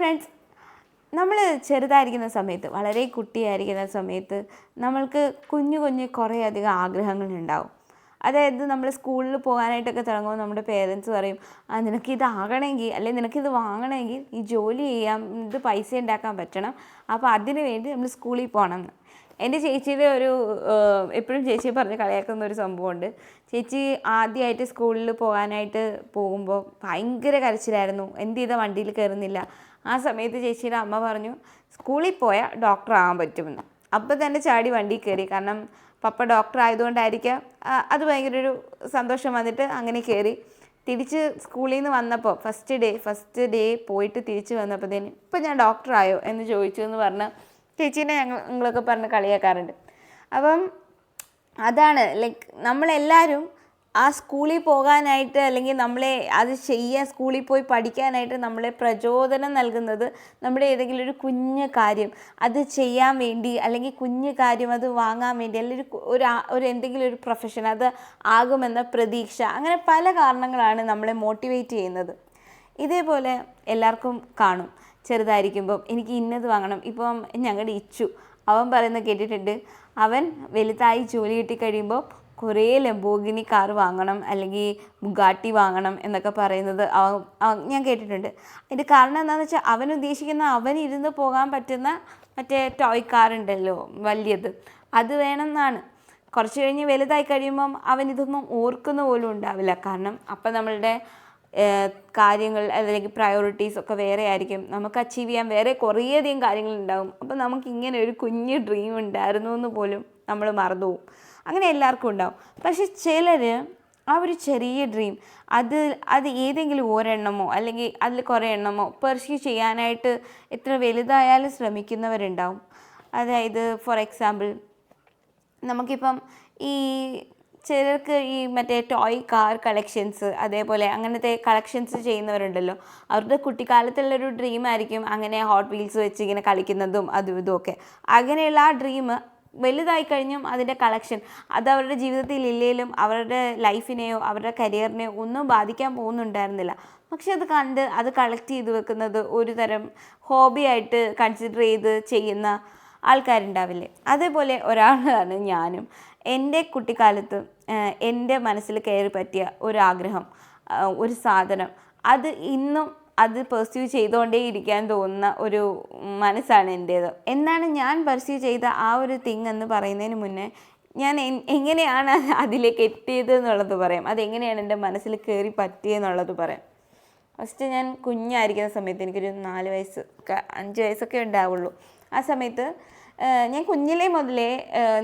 Friends നമ്മൾ ചെറുതായിരിക്കുന്ന സമയത്ത് വളരെ കുട്ടിയായിരിക്കുന്ന സമയത്ത് നമ്മൾക്ക് കുഞ്ഞു കുഞ്ഞു കുറേ അധികം ആഗ്രഹങ്ങളുണ്ടാവും. അതായത് നമ്മൾ സ്കൂളിൽ പോകാനായിട്ടൊക്കെ തുടങ്ങുമ്പോൾ നമ്മുടെ പേരൻസ് പറയും ആ നിനക്ക് ഇതാകണമെങ്കിൽ അല്ലെങ്കിൽ നിനക്കിത് വാങ്ങണമെങ്കിൽ ഈ ജോലി ചെയ്യാം ഇത് പൈസ ഉണ്ടാക്കാൻ പറ്റണം അപ്പോൾ അതിന് വേണ്ടി നമ്മൾ സ്കൂളിൽ പോകണം. എന്ന് എന്റെ ചേച്ചിയുടെ ഒരു എപ്പോഴും ചേച്ചി പറഞ്ഞ് കളിയാക്കുന്ന ഒരു സംഭവമുണ്ട്. ചേച്ചി ആദ്യമായിട്ട് സ്കൂളിൽ പോകാനായിട്ട് പോകുമ്പോൾ ഭയങ്കര കരച്ചിലായിരുന്നു. എന്ത് ചെയ്താൽ വണ്ടിയിൽ കയറുന്നില്ല? ആ സമയത്ത് ചേച്ചിയുടെ അമ്മ പറഞ്ഞു സ്കൂളിൽ പോയാൽ ഡോക്ടർ ആകാൻ പറ്റുമെന്ന്. അപ്പോൾ തന്നെ ചാടി വണ്ടി കയറി കാരണം പപ്പ ഡോക്ടർ ആയതുകൊണ്ടായിരിക്കാം അത് ഭയങ്കര ഒരു സന്തോഷം വന്നിട്ട് അങ്ങനെ കയറി തിരിച്ച് സ്കൂളിൽ നിന്ന് വന്നപ്പോൾ ഫസ്റ്റ് ഡേ ഫസ്റ്റ് ഡേ പോയിട്ട് തിരിച്ച് വന്നപ്പോഴത്തേന് ഇപ്പം ഞാൻ ഡോക്ടറായോ എന്ന് ചോദിച്ചു എന്ന് പറഞ്ഞ് ചേച്ചീനെ ഞങ്ങൾ ഞങ്ങളൊക്കെ പറഞ്ഞ് കളിയാക്കാറുണ്ട്. അപ്പം അതാണ് ലൈക്ക് നമ്മളെല്ലാവരും ആ സ്കൂളിൽ പോകാനായിട്ട് അല്ലെങ്കിൽ നമ്മളെ അത് ചെയ്യാൻ സ്കൂളിൽ പോയി പഠിക്കാനായിട്ട് നമ്മളെ പ്രചോദനം നൽകുന്നത് നമ്മുടെ ഏതെങ്കിലും ഒരു കുഞ്ഞു കാര്യം അത് ചെയ്യാൻ വേണ്ടി അല്ലെങ്കിൽ കുഞ്ഞു കാര്യം അത് വാങ്ങാൻ വേണ്ടി അല്ലെങ്കിൽ ഒരു ഒരു എന്തെങ്കിലും ഒരു പ്രൊഫഷൻ അത് ആകുമെന്ന പ്രതീക്ഷ അങ്ങനെ പല കാരണങ്ങളാണ് നമ്മളെ മോട്ടിവേറ്റ് ചെയ്യുന്നത്. ഇതേപോലെ എല്ലാവർക്കും കാണും. ചെറുതായിരിക്കുമ്പം എനിക്ക് ഇന്നത് വാങ്ങണം. ഇപ്പം ഞങ്ങളുടെ ഇച്ചു. അവൻ പറയുന്നത് കേട്ടിട്ടുണ്ട്. അവൻ വലുതായി ജോലി കിട്ടി കഴിയുമ്പോൾ കുറേ ലംബോഗിനി കാർ വാങ്ങണം അല്ലെങ്കിൽ ബുഗാട്ടി വാങ്ങണം എന്നൊക്കെ പറയുന്നത് ഞാൻ കേട്ടിട്ടുണ്ട്. അതിന്റെ കാരണം എന്താണെന്ന് വെച്ചാൽ അവൻ ഉദ്ദേശിക്കുന്ന അവൻ ഇരുന്ന് പോകാൻ പറ്റുന്ന മറ്റേ ടോയ് കാർ ഉണ്ടല്ലോ വലിയത്. അത് വേണം എന്നാണ് കുറച്ച് കഴിഞ്ഞ് വലുതായി കഴിയുമ്പം അവൻ ഇതൊന്നും ഓർക്കുന്ന പോലും ഉണ്ടാവില്ല. കാരണം അപ്പം നമ്മളുടെ കാര്യങ്ങൾ അല്ലെങ്കിൽ പ്രയോറിറ്റീസ് ഒക്കെ വേറെ ആയിരിക്കും. നമുക്ക് അച്ചീവ് ചെയ്യാൻ വേറെ കുറേയധികം കാര്യങ്ങളുണ്ടാവും. അപ്പം നമുക്ക് ഇങ്ങനെ ഒരു കുഞ്ഞ് ഡ്രീം ഉണ്ടായിരുന്നു എന്ന് പോലും നമ്മൾ മറന്നുപോകും അങ്ങനെ എല്ലാവർക്കും ഉണ്ടാവും. പക്ഷെ ചിലർ ആ ഒരു ചെറിയ ഡ്രീം അത് അത് ഏതെങ്കിലും ഒരെണ്ണമോ അല്ലെങ്കിൽ അതിൽ കുറേ എണ്ണമോ പെർസ്യൂ ചെയ്യാനായിട്ട് എത്ര വലുതായാലും ശ്രമിക്കുന്നവരുണ്ടാവും. അതായത് ഫോർ എക്സാമ്പിൾ നമുക്കിപ്പം ഈ ചിലർക്ക് ഈ മറ്റേ ടോയ് കാർ കളക്ഷൻസ് അതേപോലെ അങ്ങനത്തെ കളക്ഷൻസ് ചെയ്യുന്നവരുണ്ടല്ലോ. അവരുടെ കുട്ടിക്കാലത്തുള്ളൊരു ഡ്രീം ആയിരിക്കും അങ്ങനെ ഹോട്ട് വീൽസ് വെച്ച് ഇങ്ങനെ കളിക്കുന്നതും അതും ഇതും ഒക്കെ. അങ്ങനെയുള്ള ആ ഡ്രീം വലുതായി കഴിഞ്ഞും അതിന്റെ കളക്ഷൻ അത് അവരുടെ ജീവിതത്തിൽ ഇല്ലെങ്കിലും അവരുടെ ലൈഫിനെയോ അവരുടെ കരിയറിനെയോ ഒന്നും ബാധിക്കാൻ പോകുന്നുണ്ടായിരുന്നില്ല. പക്ഷെ അത് കണ്ട് അത് കളക്ട് ചെയ്ത് വെക്കുന്നത് ഒരു തരം ഹോബിയായിട്ട് കൺസിഡർ ചെയ്ത് ചെയ്യുന്ന ആൾക്കാരുണ്ടാവില്ലേ? അതേപോലെ ഒരാളാണ് ഞാനും. എന്റെ കുട്ടിക്കാലത്ത് എന്റെ മനസ്സിൽ കയറി പറ്റിയ ഒരാഗ്രഹം ഒരു സാധനം. അത് ഇന്നും അത് പെർസ്യൂ ചെയ്തുകൊണ്ടേ ഇരിക്കാൻ തോന്നുന്ന ഒരു മനസ്സാണ് എന്റേത് എന്നാണ് ഞാൻ പെർസ്യൂ ചെയ്ത ആ ഒരു തിങ് എന്ന് പറയുന്നതിന് മുന്നേ ഞാൻ എങ്ങനെയാണ് അതിലേക്ക് എത്തിയത് എന്നുള്ളത് പറയാം. അതെങ്ങനെയാണ് എന്റെ മനസ്സിൽ കയറി പറ്റിയെന്നുള്ളത് പറയാം. ഫസ്റ്റ് ഞാൻ കുഞ്ഞായിരിക്കുന്ന സമയത്ത് എനിക്കൊരു നാല് വയസ്സ് അഞ്ച് വയസ്സൊക്കെ ഉണ്ടാവുള്ളൂ. ആ സമയത്ത് ഞാൻ കുഞ്ഞിലേ മുതലേ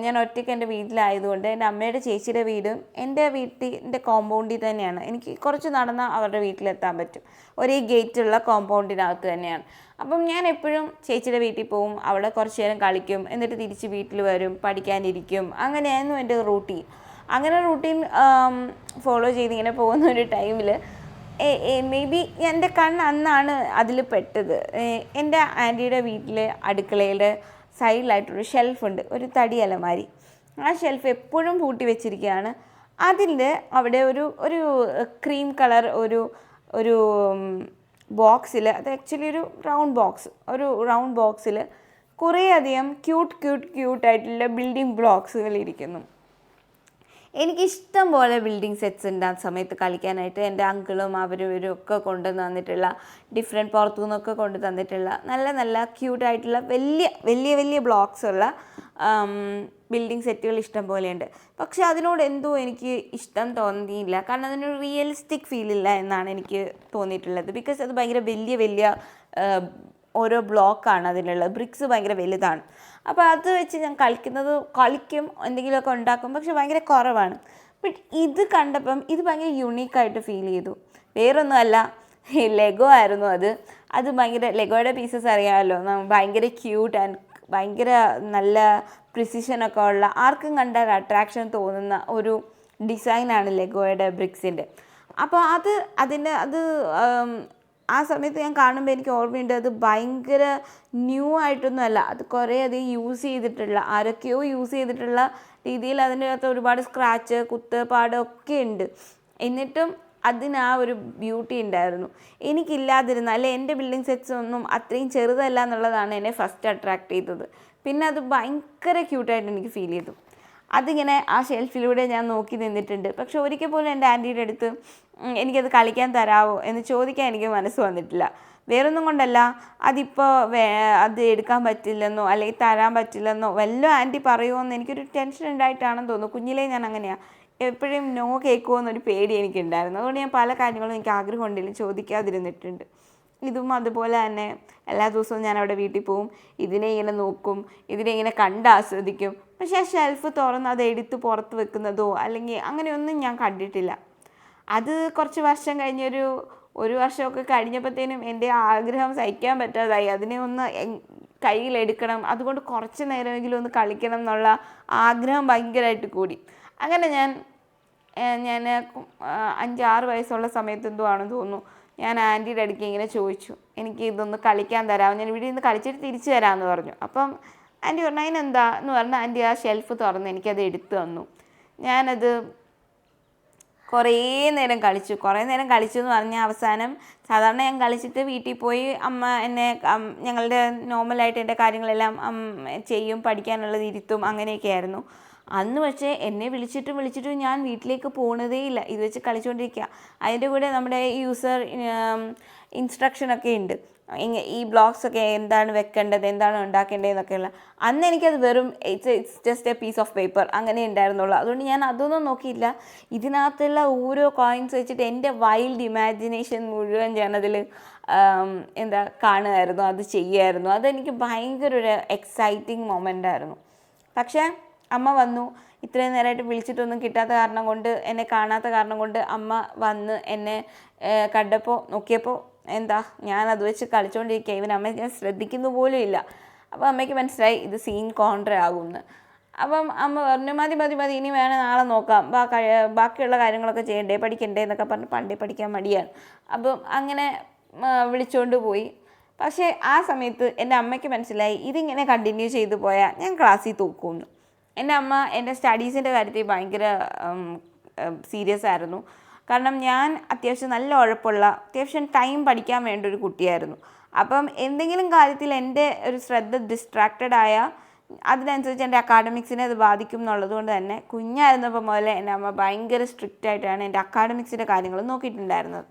ഞാൻ ഒറ്റയ്ക്ക് എന്റെ വീട്ടിലായതുകൊണ്ട് എന്റെ അമ്മയുടെ ചേച്ചിയുടെ വീടും എന്റെ വീട്ടിന്റെ കോമ്പൗണ്ടിൽ തന്നെയാണ്. എനിക്ക് കുറച്ച് നടന്നാൽ അവരുടെ വീട്ടിലെത്താൻ പറ്റും. ഒരേ ഗേറ്റുള്ള കോമ്പൗണ്ടിനകത്ത് തന്നെയാണ്. അപ്പം ഞാൻ എപ്പോഴും ചേച്ചിയുടെ വീട്ടിൽ പോവും. അവിടെ കുറച്ച് നേരം കളിക്കും. എന്നിട്ട് തിരിച്ച് വീട്ടിൽ വരും. പഠിക്കാനിരിക്കും. അങ്ങനെയായിരുന്നു എന്റെ റൂട്ടീൻ അങ്ങനെ റൂട്ടീൻ ഫോളോ ചെയ്ത് ഇങ്ങനെ പോകുന്ന ഒരു ടൈമിൽ മേ ബി എന്റെ കണ്ണ് അന്നാണ് അതിൽ പെട്ടത്. എന്റെ ആന്റിയുടെ വീട്ടിലെ അടുക്കളയിൽ സൈഡിലായിട്ടൊരു ഷെൽഫുണ്ട് ഒരു തടി അലമാരി ആ ഷെൽഫ് എപ്പോഴും പൂട്ടി വെച്ചിരിക്കുകയാണ്. അതിന്റെ അവിടെ ഒരു ഒരു ക്രീം കളർ ഒരു ഒരു ബോക്സിൽ അത് ആക്ച്വലി ഒരു റൗണ്ട് ബോക്സ് ഒരു റൗണ്ട് ബോക്സിൽ കുറേയധികം ക്യൂട്ട് ക്യൂട്ട് ക്യൂട്ടായിട്ടുള്ള ബിൽഡിംഗ് ബ്ലോക്സുകൾ ഇരിക്കുന്നു എനിക്കിഷ്ടം പോലെ ബിൽഡിംഗ് സെറ്റ്സ് ഉണ്ട് ആ സമയത്ത് കളിക്കാനായിട്ട്. എന്റെ അങ്കിളും അവരും ഇവരും ഒക്കെ കൊണ്ടു തന്നിട്ടുള്ള ഡിഫറെന്റ് പുറത്തു നിന്നൊക്കെ കൊണ്ടു തന്നിട്ടുള്ള നല്ല നല്ല ക്യൂട്ടായിട്ടുള്ള വലിയ വലിയ വലിയ ബ്ലോക്സ് ഉള്ള ബിൽഡിംഗ് സെറ്റുകൾ ഇഷ്ടം പോലെയുണ്ട്. പക്ഷെ അതിനോട് എന്തോ എനിക്ക് ഇഷ്ടം തോന്നിയില്ല. കാരണം അതിനൊരു റിയലിസ്റ്റിക് ഫീൽ ഇല്ല എന്നാണ് എനിക്ക് തോന്നിയിട്ടുള്ളത്. ബിക്കോസ് അത് ഭയങ്കര വലിയ വലിയ ഓരോ ബ്ലോക്കാണ് അതിലുള്ളത്. ബ്രിക്സ് ഭയങ്കര വലുതാണ്. അപ്പോൾ അത് വെച്ച് ഞാൻ കളിക്കുന്നത് കളിക്കും എന്തെങ്കിലുമൊക്കെ ഉണ്ടാക്കും. പക്ഷെ ഭയങ്കര കുറവാണ്. ബട്ട് ഇത് കണ്ടപ്പം ഇത് ഭയങ്കര യുണീക്കായിട്ട് ഫീൽ ചെയ്തു. വേറൊന്നുമല്ല ലെഗോ ആയിരുന്നു അത്. അത് ഭയങ്കര ലെഗോയുടെ പീസസ് അറിയാമല്ലോ. ഭയങ്കര ക്യൂട്ട് ആൻഡ് ഭയങ്കര നല്ല പ്രിസിഷനൊക്കെ ഉള്ള ആർക്കും കണ്ടാൽ അട്രാക്ഷൻ തോന്നുന്ന ഒരു ഡിസൈനാണ് ലെഗോയുടെ ബ്രിക്സിന്റെ അപ്പോൾ അത് അതിന്റെ അത് ആം, സമയത്ത് ഞാൻ കാണുമ്പോൾ എനിക്ക് ഓർമ്മയുണ്ട് അത് ഭയങ്കര ന്യൂ ആയിട്ടൊന്നുമല്ല അത് കുറേ അധികം യൂസ് ചെയ്തിട്ടുള്ള ആരൊക്കെയോ യൂസ് ചെയ്തിട്ടുള്ള രീതിയിൽ അതിന്റെ അകത്ത് ഒരുപാട് സ്ക്രാച്ച് കുത്ത് പാട് ഒക്കെ ഉണ്ട്. എന്നിട്ടും അതിന് ആ ഒരു ബ്യൂട്ടി ഉണ്ടായിരുന്നു. എനിക്കില്ലാതിരുന്ന അല്ലെ എന്റെ ബിൽഡിംഗ് സെറ്റ്സ് ഒന്നും അത്രയും ചെറുതല്ല എന്നുള്ളതാണ് എന്നെ ഫസ്റ്റ് അട്രാക്ട് ചെയ്തത്. പിന്നെ അത് ഭയങ്കര ക്യൂട്ടായിട്ട് എനിക്ക് ഫീൽ ചെയ്തു. അതിങ്ങനെ ആ ഷെൽഫിലൂടെ ഞാൻ നോക്കി നിന്നിട്ടുണ്ട്. പക്ഷെ ഒരിക്കൽ പോലും എന്റെ ആന്റിയുടെ അടുത്ത് എനിക്കത് കളിക്കാൻ തരാമോ എന്ന് ചോദിക്കാൻ എനിക്ക് മനസ്സ് വന്നിട്ടില്ല. വേറൊന്നും കൊണ്ടല്ല അതിപ്പോൾ വേ അത് എടുക്കാൻ പറ്റില്ലെന്നോ അല്ലെങ്കിൽ തരാൻ പറ്റില്ലെന്നോ വല്ലതും ആന്റി പറയുമോ എന്ന് എനിക്കൊരു ടെൻഷൻ ഉണ്ടായിട്ടാണെന്ന് തോന്നുന്നു. കുഞ്ഞിലേ ഞാൻ അങ്ങനെയാണ് എപ്പോഴും നോ കേൾക്കുമോ എന്നൊരു പേടി എനിക്കുണ്ടായിരുന്നു. അതുകൊണ്ട് ഞാൻ പല കാര്യങ്ങളും എനിക്ക് ആഗ്രഹം ഉണ്ടെങ്കിലും ചോദിക്കാതിരുന്നിട്ടുണ്ട്. ഇതും അതുപോലെ തന്നെ എല്ലാ ദിവസവും ഞാൻ അവിടെ വീട്ടിൽ പോവും. ഇതിനെ ഇങ്ങനെ നോക്കും ഇതിനെ ഇങ്ങനെ കണ്ട് ആസ്വദിക്കും. പക്ഷേ ആ ഷെൽഫ് തുറന്ന് അത് എടുത്ത് പുറത്ത് വെക്കുന്നതോ അല്ലെങ്കിൽ അങ്ങനെയൊന്നും ഞാൻ കണ്ടിട്ടില്ല. അത് കുറച്ച് വർഷം കഴിഞ്ഞൊരു ഒരു വർഷമൊക്കെ കഴിഞ്ഞപ്പോഴത്തേനും എന്റെ ആഗ്രഹം സഹിക്കാൻ പറ്റാതായി. അതിനെ ഒന്ന് കയ്യിലെടുക്കണം അതുകൊണ്ട് കുറച്ച് നേരമെങ്കിലും ഒന്ന് കളിക്കണം എന്നുള്ള ആഗ്രഹം ഭയങ്കരമായിട്ട് കൂടി. അങ്ങനെ ഞാൻ ഞാൻ അഞ്ചാറ് വയസ്സുള്ള സമയത്ത് എന്തോ ആണെന്ന് തോന്നുന്നു. ഞാൻ ആന്റിയുടെ അടുക്ക് ഇങ്ങനെ ചോദിച്ചു എനിക്ക് ഇതൊന്ന് കളിക്കാൻ തരാമോ? ഞാൻ ഇവിടെ നിന്ന് കളിച്ചിട്ട് തിരിച്ചു തരാമെന്ന് പറഞ്ഞു. അപ്പം ആന്റി പറഞ്ഞു അതിനെന്താ? എന്ന് പറഞ്ഞാൽ ആന്റി ആ ഷെൽഫ് തുറന്ന് എനിക്കത് എടുത്തു തന്നു. ഞാനത് കുറേ നേരം കളിച്ചു. കുറേ നേരം കളിച്ചു എന്ന് പറഞ്ഞാൽ അവസാനം സാധാരണ ഞാൻ കളിച്ചിട്ട് വീട്ടിൽ പോയി അമ്മ എന്നെ ഞങ്ങളുടെ നോർമലായിട്ട് എന്റെ കാര്യങ്ങളെല്ലാം ചെയ്യും പഠിക്കാനുള്ളത് ഇരുത്തും അങ്ങനെയൊക്കെ ആയിരുന്നു. അന്ന് പക്ഷേ എന്നെ വിളിച്ചിട്ടും വിളിച്ചിട്ടും ഞാൻ വീട്ടിലേക്ക് പോണതേ ഇല്ല. ഇത് വെച്ച് കളിച്ചുകൊണ്ടിരിക്കുക അതിന്റെ കൂടെ നമ്മുടെ യൂസർ ഇൻസ്ട്രക്ഷനൊക്കെ ഉണ്ട് ഈ ബ്ലോഗ്സ് ഒക്കെ എന്താണ് വെക്കേണ്ടത് എന്താണ് ഉണ്ടാക്കേണ്ടതെന്നൊക്കെയുള്ള അന്ന് എനിക്കത് വെറും it's it's just a piece of paper അങ്ങനെ ഉണ്ടായിരുന്നുള്ളൂ അതുകൊണ്ട് ഞാൻ അതൊന്നും നോക്കിയില്ല. ഇതിനകത്തുള്ള ഓരോ കോയിൻസ് വെച്ചിട്ട് എന്റെ വൈൽഡ് ഇമാജിനേഷൻ മുഴുവൻ ഞാനതിൽ എന്താ കാണുമായിരുന്നു അത് ചെയ്യുമായിരുന്നു അതെനിക്ക് ഭയങ്കര ഒരു എക്സൈറ്റിംഗ് മൊമെന്റ് ആയിരുന്നു. പക്ഷേ അമ്മ വന്നു. ഇത്രയും നേരമായിട്ട് വിളിച്ചിട്ടൊന്നും കിട്ടാത്ത കാരണം കൊണ്ട് എന്നെ കാണാത്ത കാരണം കൊണ്ട് അമ്മ വന്ന് എന്നെ കണ്ടപ്പോൾ നോക്കിയപ്പോൾ എന്താ ഞാൻ അത് വെച്ച് കളിച്ചുകൊണ്ടിരിക്കുക ഇവൻ അമ്മയെ ഞാൻ ശ്രദ്ധിക്കുന്നു പോലും ഇല്ല. അപ്പോൾ അമ്മയ്ക്ക് മനസ്സിലായി ഇത് സീൻ കോൺട്ര ആകുമെന്ന് അപ്പം അമ്മ പറഞ്ഞു മതി മതി മതി ഇനി വേണേൽ നാളെ നോക്കാം. ബാക്കിയുള്ള കാര്യങ്ങളൊക്കെ ചെയ്യണ്ടേ പഠിക്കണ്ടേ എന്നൊക്കെ പറഞ്ഞ് പണ്ടേ പഠിക്കാൻ മടിയാണ്. അപ്പം അങ്ങനെ വിളിച്ചുകൊണ്ട് പോയി. പക്ഷേ ആ സമയത്ത് എന്റെ അമ്മയ്ക്ക് മനസ്സിലായി ഇതിങ്ങനെ കണ്ടിന്യൂ ചെയ്തു പോയാൽ ഞാൻ ക്ലാസ്സിൽ തൂക്കുമെന്ന് എന്റെ അമ്മ എന്റെ സ്റ്റഡീസിന്റെ കാര്യത്തിൽ ഭയങ്കര സീരിയസ് ആയിരുന്നു. കാരണം ഞാൻ അത്യാവശ്യം നല്ല ഉഴപ്പുള്ള അത്യാവശ്യം ടൈം പഠിക്കാൻ വേണ്ട ഒരു കുട്ടിയായിരുന്നു. അപ്പം എന്തെങ്കിലും കാര്യത്തിൽ എന്റെ ഒരു ശ്രദ്ധ ഡിസ്ട്രാക്റ്റഡ് ആയ അതിനനുസരിച്ച് എന്റെ അക്കാഡമിക്സിനെ അത് ബാധിക്കും എന്നുള്ളത് കൊണ്ട് തന്നെ കുഞ്ഞായിരുന്നപ്പോൾ മുതലേ എന്റെ അമ്മ ഭയങ്കര സ്ട്രിക്റ്റ് ആയിട്ടാണ് എന്റെ അക്കാഡമിക്സിന്റെ കാര്യങ്ങൾ നോക്കിയിട്ടുണ്ടായിരുന്നത്.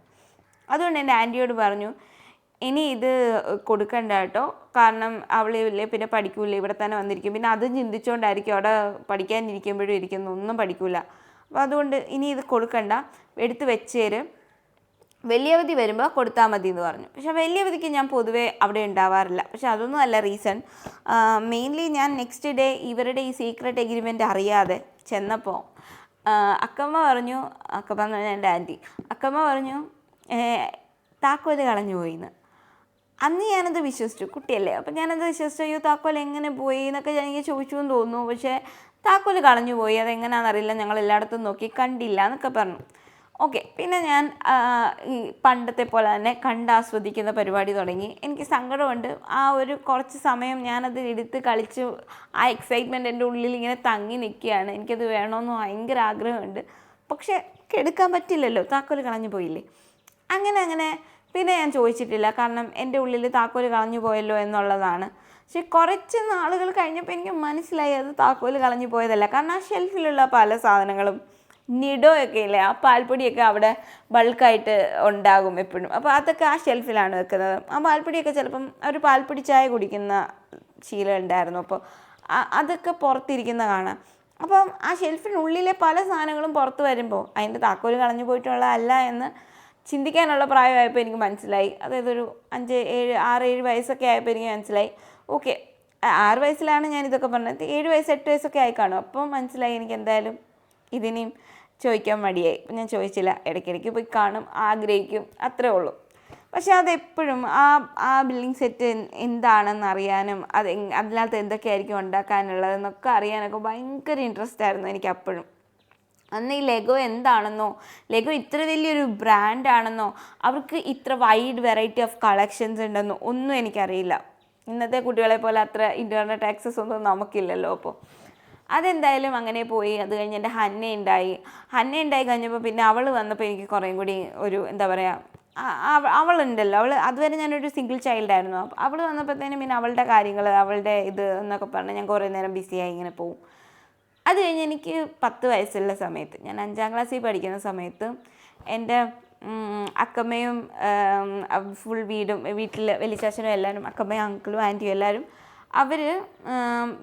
അതുകൊണ്ട് എന്റെ ആന്റിയോട് പറഞ്ഞു ഇനി ഇത് കൊടുക്കണ്ട കേട്ടോ. കാരണം അവളില്ലേ പിന്നെ പഠിക്കൂല ഇവിടെ തന്നെ വന്നിരിക്കും. പിന്നെ അത് ചിന്തിച്ചുകൊണ്ടായിരിക്കും അവിടെ പഠിക്കാനിരിക്കുമ്പോഴും ഇരിക്കുന്നു. ഒന്നും പഠിക്കൂല. അപ്പോൾ അതുകൊണ്ട് ഇനി ഇത് കൊടുക്കണ്ട. എടുത്ത് വെച്ചേര്. വലിയവധി വരുമ്പോൾ കൊടുത്താൽ മതി എന്ന് പറഞ്ഞു. പക്ഷെ വലിയവധിക്ക് ഞാൻ പൊതുവേ അവിടെ ഉണ്ടാവാറില്ല. പക്ഷെ അതൊന്നും അല്ല റീസൺ. മെയിൻലി ഞാൻ നെക്സ്റ്റ് ഡേ ഇവരുടെ ഈ സീക്രട്ട് എഗ്രിമെന്റ് അറിയാതെ ചെന്നപ്പോൾ അക്കമ്മ പറഞ്ഞു അക്കമ്മ എന്റെ ആന്റി അക്കമ്മ പറഞ്ഞു താക്കോൽ കളഞ്ഞു പോയിന്ന്. അന്ന് ഞാനത് വിശ്വസിച്ചു. കുട്ടിയല്ലേ. അപ്പം ഞാനത് വിശ്വസിച്ചു. അയ്യോ താക്കോൽ എങ്ങനെ പോയി എന്നൊക്കെ ഞാൻ എനിക്ക് ചോദിച്ചു എന്ന് തോന്നുന്നു. പക്ഷേ താക്കോൽ കളഞ്ഞു പോയി. അതെങ്ങനെയാണെന്നറിയില്ല ഞങ്ങൾ എല്ലായിടത്തും നോക്കി കണ്ടില്ല എന്നൊക്കെ പറഞ്ഞു. ഓക്കെ. പിന്നെ ഞാൻ ഈ പണ്ടത്തെ പോലെ തന്നെ കണ്ടാസ്വദിക്കുന്ന പരിപാടി തുടങ്ങി. എനിക്ക് സങ്കടമുണ്ട്. ആ ഒരു കുറച്ച് സമയം ഞാനത് എടുത്ത് കളിച്ച് ആ എക്സൈറ്റ്മെന്റ് എന്റെ ഉള്ളിൽ ഇങ്ങനെ തങ്ങി നിൽക്കുകയാണ്. എനിക്കത് വേണമെന്ന് ഭയങ്കര ആഗ്രഹമുണ്ട്. പക്ഷേ എടുക്കാൻ പറ്റില്ലല്ലോ. താക്കോൽ കളഞ്ഞു പോയില്ലേ. അങ്ങനെ അങ്ങനെ പിന്നെ ഞാൻ ചോദിച്ചിട്ടില്ല. കാരണം എന്റെ ഉള്ളിൽ താക്കോൽ കളഞ്ഞു പോയല്ലോ എന്നുള്ളതാണ്. പക്ഷെ കുറച്ച് നാളുകൾ കഴിഞ്ഞപ്പോൾ എനിക്ക് മനസ്സിലായി അത് താക്കോൽ കളഞ്ഞു പോയതല്ല. കാരണം ആ ഷെൽഫിലുള്ള പല സാധനങ്ങളും നിഡോയൊക്കെ ഇല്ലേ ആ പാൽപ്പൊടിയൊക്കെ അവിടെ ബൾക്കായിട്ട് ഉണ്ടാകും എപ്പോഴും. അപ്പോൾ അതൊക്കെ ആ ഷെൽഫിലാണ് വെക്കുന്നത്. ആ പാൽപ്പൊടിയൊക്കെ ചിലപ്പം ഒരു പാൽപ്പൊടി ചായ കുടിക്കുന്ന ശീലം ഉണ്ടായിരുന്നു. അപ്പോൾ അതൊക്കെ പുറത്തിരിക്കുന്ന കാണാം. അപ്പം ആ ഷെൽഫിനുള്ളിലെ പല സാധനങ്ങളും പുറത്ത് വരുമ്പോൾ അതിന്റെ താക്കോൽ കളഞ്ഞു പോയിട്ടുള്ളതല്ല എന്ന് ചിന്തിക്കാനുള്ള പ്രായമായപ്പോൾ എനിക്ക് മനസ്സിലായി. അതായത് ഒരു അഞ്ച് ഏഴ് ആറ് ഏഴ് വയസ്സൊക്കെ ആയപ്പോൾ എനിക്ക് മനസ്സിലായി. ഓക്കെ ആറ് വയസ്സിലാണ് ഞാൻ ഇതൊക്കെ പറഞ്ഞത്. ഏഴ് വയസ്സ് എട്ട് വയസ്സൊക്കെ ആയി കാണും. അപ്പം മനസ്സിലായി എനിക്ക് എന്തായാലും ഇതിനെയും ചോദിക്കാൻ മടിയായി. ഞാൻ ചോദിച്ചില്ല ഇടയ്ക്കിടയ്ക്ക് പോയി കാണും ആഗ്രഹിക്കും. അത്രേ ഉള്ളൂ. പക്ഷേ അതെപ്പോഴും ആ ആ ബിൽഡിംഗ് സെറ്റ് എന്താണെന്ന് അറിയാനും അത് അതിനകത്ത് എന്തൊക്കെയായിരിക്കും ഉണ്ടാക്കാനുള്ളതെന്നൊക്കെ അറിയാനൊക്കെ ഭയങ്കര ഇൻട്രസ്റ്റ് ആയിരുന്നു എനിക്ക് അപ്പോഴും അന്ന് ഈ ലെഗോ എന്താണെന്നോ? ലെഗോ ഇത്ര വലിയൊരു ബ്രാൻഡാണെന്നോ? അവർക്ക് ഇത്ര വൈഡ് വെറൈറ്റി ഓഫ് കളക്ഷൻസ് ഉണ്ടെന്നോ? ഒന്നും എനിക്കറിയില്ല. ഇന്നത്തെ കുട്ടികളെ പോലെ അത്ര ഇന്റർനെറ്റ് ആക്സസ് ഒന്നും നമുക്കില്ലല്ലോ അപ്പോൾ അതെന്തായാലും അങ്ങനെ പോയി. അത് കഴിഞ്ഞ് എന്റെ ഹന്ന ഉണ്ടായി. ഹന്ന ഉണ്ടായി കഴിഞ്ഞപ്പോൾ പിന്നെ അവൾ വന്നപ്പോൾ എനിക്ക് കുറേയും കൂടി ഒരു എന്താ പറയുക അവളുണ്ടല്ലോ അവൾ അതുവരെ ഞാനൊരു സിംഗിൾ ചൈൽഡ് ആയിരുന്നു. അപ്പോൾ അവൾ വന്നപ്പോഴത്തേനും പിന്നെ അവളുടെ കാര്യങ്ങൾ അവളുടെ ഇത് എന്നൊക്കെ പറഞ്ഞ് ഞാൻ കുറേ നേരം ബിസിയായി ഇങ്ങനെ പോകും അത് കഴിഞ്ഞ് എനിക്ക് പത്ത് വയസ്സുള്ള സമയത്ത് ഞാൻ അഞ്ചാം ക്ലാസ്സിൽ പഠിക്കുന്ന സമയത്ത് എന്റെ അക്കമ്മയും ഫുൾ വീടും വീട്ടിൽ വലിച്ചാച്ചനും എല്ലാവരും അക്കമ്മയും അങ്കിളും ആന്റിയും എല്ലാവരും അവർ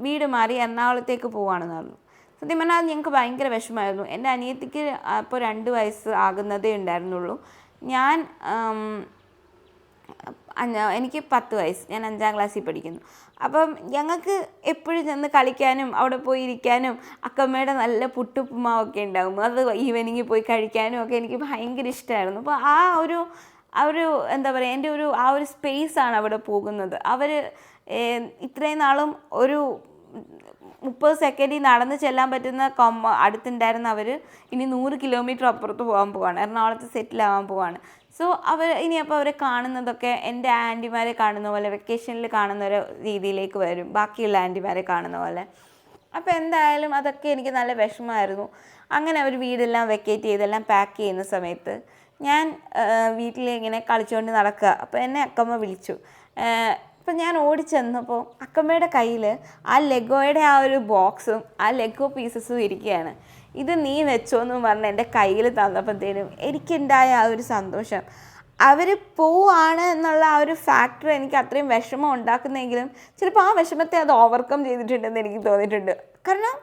വീട് മാറി എറണാകുളത്തേക്ക് പോവാണെന്ന് പറഞ്ഞു. സത്യം പറഞ്ഞാൽ അത് ഞങ്ങൾക്ക് ഭയങ്കര വിഷമമായിരുന്നു എന്റെ അനിയത്തിക്ക് അപ്പോൾ രണ്ട് വയസ്സ് ആകുന്നതേ ഉണ്ടായിരുന്നുള്ളൂ. ഞാൻ അഞ്ച- എനിക്ക് പത്ത് വയസ്സ്. ഞാൻ അഞ്ചാം ക്ലാസ്സിൽ പഠിക്കുന്നു. അപ്പം ഞങ്ങൾക്ക് എപ്പോഴും ചെന്ന് കളിക്കാനും അവിടെ പോയി ഇരിക്കാനും അക്കമ്മയുടെ നല്ല പുട്ടുപ്പുമാവൊക്കെ ഉണ്ടാകും. അത് ഈവനിങ്ങിൽ പോയി കഴിക്കാനും ഒക്കെ എനിക്ക് ഭയങ്കര ഇഷ്ടമായിരുന്നു. അപ്പോൾ ആ ഒരു ആ ഒരു എന്താ പറയുക എന്റെ ഒരു ആ ഒരു സ്പേസാണ് അവിടെ പോകുന്നത്. അവർ ഇത്രയും നാളും ഒരു മുപ്പത് സെക്കൻഡിൽ നടന്ന് ചെല്ലാൻ പറ്റുന്ന കൊമ്മ അടുത്തുണ്ടായിരുന്ന അവർ ഇനി നൂറ് കിലോമീറ്റർ അപ്പുറത്ത് പോകാൻ പോവാണ്. എറണാകുളത്ത് സെറ്റിലാവാൻ പോവാണ്. സോ അവർ ഇനി അപ്പോൾ അവരെ കാണുന്നതൊക്കെ എന്റെ ആന്റിമാരെ കാണുന്ന പോലെ വെക്കേഷനിൽ കാണുന്ന ഒരു രീതിയിലേക്ക് വരും. ബാക്കിയുള്ള ആന്റിമാരെ കാണുന്ന പോലെ. അപ്പോൾ എന്തായാലും അതൊക്കെ എനിക്ക് നല്ല വിഷമമായിരുന്നു. അങ്ങനെ അവർ വീടെല്ലാം വെക്കേറ്റ് ചെയ്തെല്ലാം പാക്ക് ചെയ്യുന്ന സമയത്ത് ഞാൻ വീട്ടിൽ ഇങ്ങനെ കളിച്ചുകൊണ്ട് നടക്കുക അപ്പോൾ എന്നെ അക്കമ്മ വിളിച്ചു. അപ്പം ഞാൻ ഓടിച്ചെന്നപ്പോൾ അക്കമ്മയുടെ കയ്യിൽ ആ ലെഗോയുടെ ആ ഒരു ബോക്സും ആ ലെഗോ പീസസും ഇരിക്കുകയാണ് ഇത് നീ വെച്ചോ എന്ന് പറഞ്ഞ് എന്റെ കയ്യിൽ തന്നപ്പോഴത്തേനും എനിക്കുണ്ടായ ആ ഒരു സന്തോഷം. അവർ പോവാണ് എന്നുള്ള ആ ഒരു ഫാക്ടർ എനിക്ക് അത്രയും വിഷമം ഉണ്ടാക്കുന്നെങ്കിലും ചിലപ്പോൾ ആ വിഷമത്തെ അത് ഓവർകം ചെയ്തിട്ടുണ്ടെന്ന് എനിക്ക് തോന്നിയിട്ടുണ്ട്. കാരണം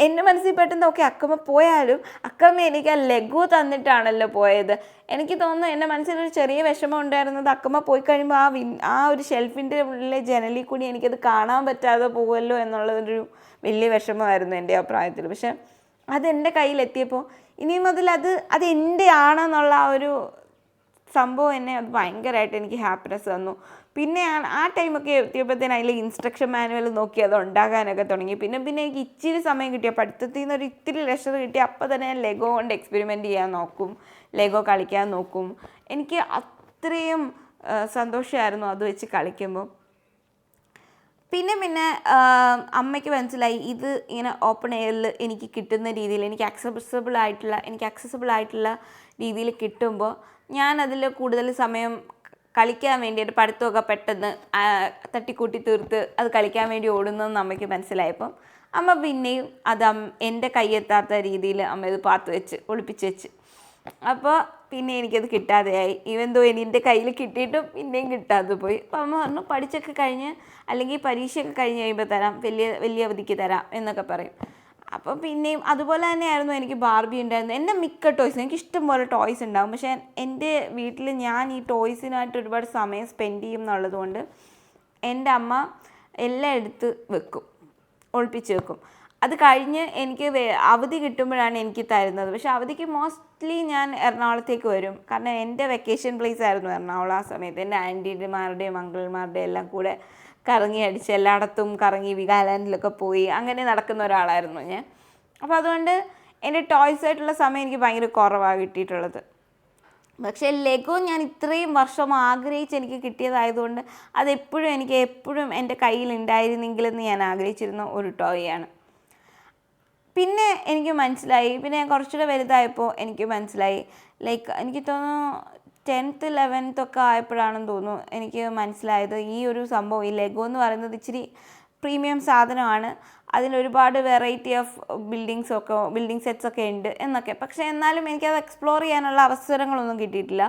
എന്റെ മനസ്സിൽ പെട്ടെന്ന് ഓക്കെ അക്കമ്മ പോയാലും അക്കമ്മ എനിക്ക് ആ ലഘു തന്നിട്ടാണല്ലോ പോയത്. എനിക്ക് തോന്നുന്നു എന്റെ മനസ്സിലൊരു ചെറിയ വിഷമം ഉണ്ടായിരുന്നത് അക്കമ്മ പോയി കഴിയുമ്പോൾ ആ വിൻ ആ ഒരു ഷെൽഫിന്റെ ഉള്ളിലെ ജനലിൽ കൂടി എനിക്കത് കാണാൻ പറ്റാതെ പോകുമല്ലോ എന്നുള്ളതൊരു വലിയ വിഷമമായിരുന്നു എന്റെ അഭിപ്രായത്തിൽ. പക്ഷെ അത് എന്റെ കയ്യിലെത്തിയപ്പോൾ ഇനി മുതൽ അത് അത് എന്റെ ആണെന്നുള്ള ആ ഒരു സംഭവം എന്നെ അത് ഭയങ്കരമായിട്ട് എനിക്ക് ഹാപ്പിനെസ് തന്നു. പിന്നെ ആ- ടൈമൊക്കെ എത്തിയപ്പോഴത്തേന് അതിൽ ഇൻസ്ട്രക്ഷൻ മാനുവൽ നോക്കി അത് ഉണ്ടാക്കാനൊക്കെ തുടങ്ങി. പിന്നെ പിന്നെ എനിക്ക് ഇച്ചിരി സമയം കിട്ടിയ പഠിത്തത്തിൽ നിന്ന് ഒരു ഇത്തിരി ലെഷർ കിട്ടി അപ്പോൾ തന്നെ ഞാൻ ലെഗോ കൊണ്ട് എക്സ്പെരിമെന്റ് ചെയ്യാൻ നോക്കും ലെഗോ കളിക്കാൻ നോക്കും. എനിക്ക് അത്രയും സന്തോഷമായിരുന്നു അത് വെച്ച് കളിക്കുമ്പോൾ. പിന്നെ പിന്നെ അമ്മയ്ക്ക് മനസ്സിലായി ഇത് ഇങ്ങനെ ഓപ്പൺ എയറിൽ എനിക്ക് കിട്ടുന്ന രീതിയിൽ എനിക്ക് അക്സസിബിൾ ആയിട്ടുള്ള എനിക്ക് അക്സസിബിൾ ആയിട്ടുള്ള രീതിയിൽ കിട്ടുമ്പോൾ ഞാൻ അതിൽ കൂടുതൽ സമയം കളിക്കാൻ വേണ്ടിയിട്ട് പഠിത്തമൊക്കെ പെട്ടെന്ന് തട്ടിക്കൂട്ടി തീർത്ത് അത് കളിക്കാൻ വേണ്ടി ഓടുന്നതെന്ന് അമ്മയ്ക്ക് മനസ്സിലായപ്പം അമ്മ പിന്നെയും അത് എന്റെ എന്റെ കൈയെത്താത്ത രീതിയിൽ അമ്മ ഇത് പാത്ത് വെച്ച് ഒളിപ്പിച്ച് വെച്ച്. അപ്പോൾ പിന്നെ എനിക്കത് കിട്ടാതെയായി. ദോ എന്റെ കയ്യിൽ കിട്ടിയിട്ടും പിന്നെയും കിട്ടാതെ പോയി. അപ്പോൾ അമ്മ പറഞ്ഞു പഠിച്ചൊക്കെ കഴിഞ്ഞ് അല്ലെങ്കിൽ പരീക്ഷയൊക്കെ കഴിഞ്ഞ് കഴിയുമ്പോൾ തരാം. വലിയ വലിയ അവധിക്ക് തരാം എന്നൊക്കെ പറയും. അപ്പോൾ പിന്നെയും അതുപോലെ തന്നെയായിരുന്നു എനിക്ക് ബാർബി ഉണ്ടായിരുന്നു. എന്റെ മിക്ക ടോയ്സ് എനിക്ക് ഇഷ്ടം പോലെ ടോയ്സ് ഉണ്ടാകും പക്ഷേ എന്റെ വീട്ടിൽ ഞാൻ ഈ ടോയ്സിനായിട്ട് ഒരുപാട് സമയം സ്പെൻഡ് ചെയ്യും എന്നുള്ളതുകൊണ്ട് എന്റെ അമ്മ എല്ലാം എടുത്ത് വെക്കും. ഒളിപ്പിച്ച് വെക്കും. അത് കഴിഞ്ഞ് എനിക്ക് അവധി കിട്ടുമ്പോഴാണ് എനിക്ക് തരുന്നത്. പക്ഷേ അവധിക്ക് മോസ്റ്റ്ലി ഞാൻ എറണാകുളത്തേക്ക് വരും. കാരണം എന്റെ വെക്കേഷൻ പ്ലേസ് ആയിരുന്നു എറണാകുളം ആ സമയത്ത്. എന്റെ ആന്റിമാരുടെയും അങ്കിൾമാരുടെയും എല്ലാം കൂടെ കറങ്ങി അടിച്ച് എല്ലായിടത്തും കറങ്ങി വികാലാൻഡിലൊക്കെ പോയി അങ്ങനെ നടക്കുന്ന ഒരാളായിരുന്നു ഞാൻ. അപ്പോൾ അതുകൊണ്ട് എന്റെ ടോയ്സ് ആയിട്ടുള്ള സമയം എനിക്ക് ഭയങ്കര കുറവാണ് കിട്ടിയിട്ടുള്ളത്. പക്ഷേ ലെഗോ ഞാൻ ഇത്രയും വർഷം ആഗ്രഹിച്ച് എനിക്ക് കിട്ടിയതായതുകൊണ്ട് അതെപ്പോഴും എനിക്ക് എപ്പോഴും എന്റെ കയ്യിൽ ഉണ്ടായിരുന്നെങ്കിലെന്ന് ഞാൻ ആഗ്രഹിച്ചിരുന്ന ഒരു ടോയാണ് പിന്നെ എനിക്ക് മനസ്സിലായി. പിന്നെ കുറച്ചുകൂടെ വലുതായപ്പോൾ എനിക്ക് മനസ്സിലായി. ലൈക്ക് എനിക്ക് തോന്നുന്നു ടെൻത്ത് ലെവൻത്ത് ഒക്കെ ആയപ്പോഴാണെന്ന് തോന്നുന്നു എനിക്ക് മനസ്സിലായത് ഈ ഒരു സംഭവം. ഈ ലെഗോ എന്ന് പറയുന്നത് ഇച്ചിരി പ്രീമിയം സാധനമാണ്. അതിന് ഒരുപാട് വെറൈറ്റി ഓഫ് ബിൽഡിങ്സ് ഒക്കെ ബിൽഡിംഗ് സെറ്റ്സ് ഒക്കെ ഉണ്ട് എന്നൊക്കെ. പക്ഷേ എന്നാലും എനിക്കത് എക്സ്പ്ലോർ ചെയ്യാനുള്ള അവസരങ്ങളൊന്നും കിട്ടിയിട്ടില്ല.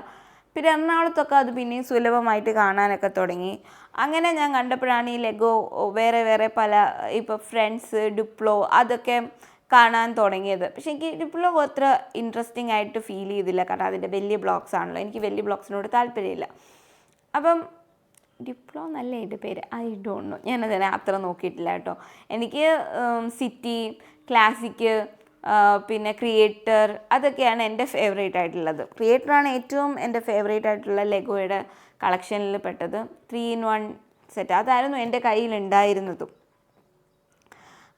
പിന്നെ എറണാകുളത്തൊക്കെ അത് പിന്നെയും സുലഭമായിട്ട് കാണാനൊക്കെ തുടങ്ങി. അങ്ങനെ ഞാൻ കണ്ടപ്പോഴാണ് ഈ ലെഗോ വേറെ വേറെ പല ഇപ്പോൾ ഫ്രണ്ട്സ് ഡിപ്ലോ അതൊക്കെ കാണാൻ തുടങ്ങിയത്. പക്ഷേ എനിക്ക് ഡിപ്ലോ അത്ര ഇൻട്രസ്റ്റിംഗ് ആയിട്ട് ഫീൽ ചെയ്തില്ല. കാരണം അതിന്റെ വലിയ ബ്ലോക്സ് ആണല്ലോ. എനിക്ക് വലിയ ബ്ലോക്സിനോട് താല്പര്യമില്ല. അപ്പം ഡിപ്ലോ നല്ല എന്റെ പേര്? ഐ ഡോണ്ട് നോ ഞാനതിനെ അത്ര നോക്കിയിട്ടില്ല കേട്ടോ. എനിക്ക് സിറ്റി ക്ലാസിക്ക് പിന്നെ ക്രിയേറ്റർ അതൊക്കെയാണ് എന്റെ ഫേവറേറ്റ് ആയിട്ടുള്ളത്. ക്രിയേറ്ററാണ് ഏറ്റവും എന്റെ ഫേവറേറ്റ് ആയിട്ടുള്ള ലെഗോയുടെ കളക്ഷനിൽ പെട്ടത്. ത്രീ ഇൻ വൺ സെറ്റ് അതായിരുന്നു എന്റെ കയ്യിൽ ഉണ്ടായിരുന്നതും